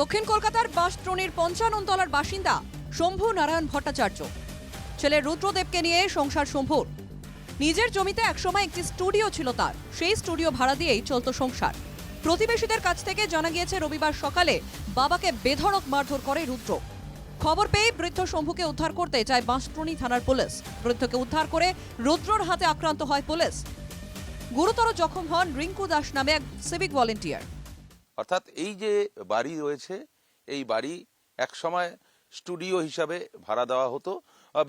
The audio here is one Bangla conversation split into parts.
দক্ষিণ কলকাতার বাসট্রনির পঞ্চানন তলার বাসিন্দা শম্ভু নারায়ণ ভট্টাচার্য। ছেলে রুদ্রদেবকে নিয়ে সংসার শম্ভুর নিজের জমিতে একসময় একটি স্টুডিও ছিল তার। সেই স্টুডিও ভাড়া দিয়েই চলত সংসার। প্রতিবেশীদের কাছ থেকে জানা গিয়েছে, রবিবার সকালে বাবাকে বেধড়ক মারধর করে রুদ্র। খবর পেয়ে বৃদ্ধ শম্ভুকে উদ্ধার করতে চায় বাঁশট্রনি থানার পুলিশ। বৃদ্ধকে উদ্ধার করে রুদ্রর হাতে আক্রান্ত হয় পুলিশ। গুরুতর জখম হন রিঙ্কু দাস নামে এক সিভিক ভলেন্টিয়ার। অর্থাৎ এই যে বাড়ি রয়েছে, এই বাড়ি এক সময় স্টুডিও হিসাবে ভাড়া দেওয়া হতো।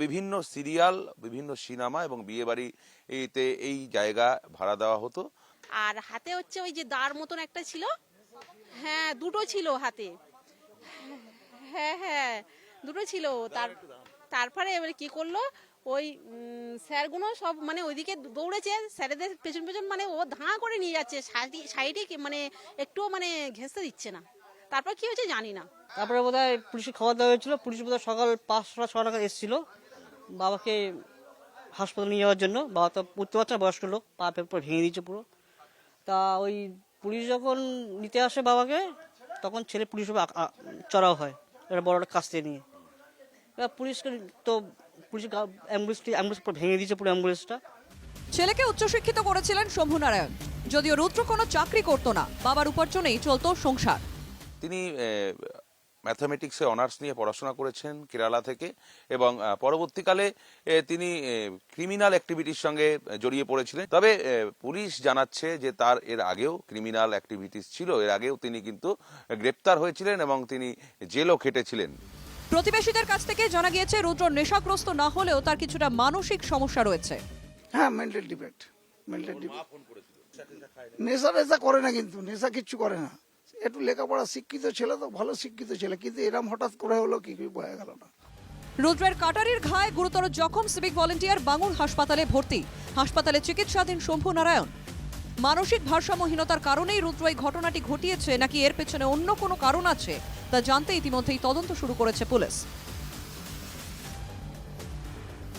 বিভিন্ন সিরিয়াল, বিভিন্ন সিনেমা এবং বিয়ে বাড়িতে এই জায়গা ভাড়া দেওয়া হতো। আর হাতে হচ্ছে ওই যে দাঁড় মতন একটা ছিল। হ্যাঁ দুটো ছিল হাতে। হ্যাঁ হ্যাঁ দুটো ছিল। তার, তারপরে এবারে কি করল? ওই স্যারগুলো সব মানে ওইদিকে দৌড়েছে, স্যারেদের পেছন পেছন মানে ও ধাঁ করে নিয়ে যাচ্ছে, সাইডে মানে একটুও মানে ঘেঁষতে দিচ্ছে না। তারপর কি হয়েছে জানি না। তারপরে বোধ হয় পুলিশে খবর দেওয়া হয়েছিল, পুলিশ বোধ সকাল পাঁচটা, ছটা নাগাদ এসেছিল, বাবাকে হাসপাতালে নিয়ে যাওয়ার জন্য। বাবা তো উঠতে পারছে না, বয়স্ক লোক, পা ফের পুরো ভেঙে দিয়েছে পুরো। তা ওই পুলিশ যখন নিতে আসে বাবাকে, তখন ছেলে পুলিশ চড়াও হয়, একটা বড় কাস্তে নিয়ে। এবার পুলিশকে তো পুলিশ অ্যাম্বুলেন্সটি অ্যাম্বুলেন্স ভেঙে দিয়েছে পুরো অ্যাম্বুলেন্সটা। ছেলেকে উচ্চশিক্ষিত করেছিলেন শম্ভু নারায়ণ। যদিও রুদ্র কোনো চাকরি করতো না বাবার উপার্জনেই চলতো সংসার। তিনি ম্যাথামেটিক্সে অনার্স নিয়ে পড়াশোনা করেছেন কেরালা থেকে এবং পরবর্তীকালে তিনি ক্রিমিনাল অ্যাক্টিভিটির সঙ্গে জড়িয়ে পড়েছিলেন। তবে পুলিশ জানাচ্ছে যে তার এর আগেও ক্রিমিনাল অ্যাক্টিভিটিস ছিল। এর আগেও তিনি কিন্তু গ্রেপ্তার হয়েছিলেন এবং তিনি জেলও খেটেছিলেন। প্রতিবেশীদের কাছ থেকে জানা গিয়েছে রুদ্র নেশাগ্রস্ত না হলেও তার কিছুটা মানসিক সমস্যা রয়েছে। হ্যাঁ মেন্টাল ডিফেক্ট মেন্টাল ডিফেক্ট নেশা নেশা করে না কিন্তু নেশা কিচ্ছু করে না। একটু লেখাপড়া শিক্ষিত ছেলে তো ভালো শিক্ষিত ছেলে। কিন্তু এরম হঠাৎ করে হলো কি কি বোঝা গেল না। রুদ্রের কাটারির ঘায়ে গুরুতর জখম সিভিক ভলেন্টিয়ার বাঙুর হাসপাতালে ভর্তি। হাসপাতালে চিকিৎসাধীন শম্ভু নারায়ণ। মানসিক ভারসাম্যহীনতার কারণেই রুদ্র এই ঘটনাটি ঘটিয়েছে, নাকি এর পেছনে অন্য কোনো কারণ আছে, তা জানতে ইতিমধ্যেই তদন্ত শুরু করেছে পুলিশ।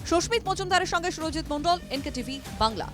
সুস্মিত মজুমদারের সঙ্গে সুরজিৎ মণ্ডল এনকে টিভি বাংলা।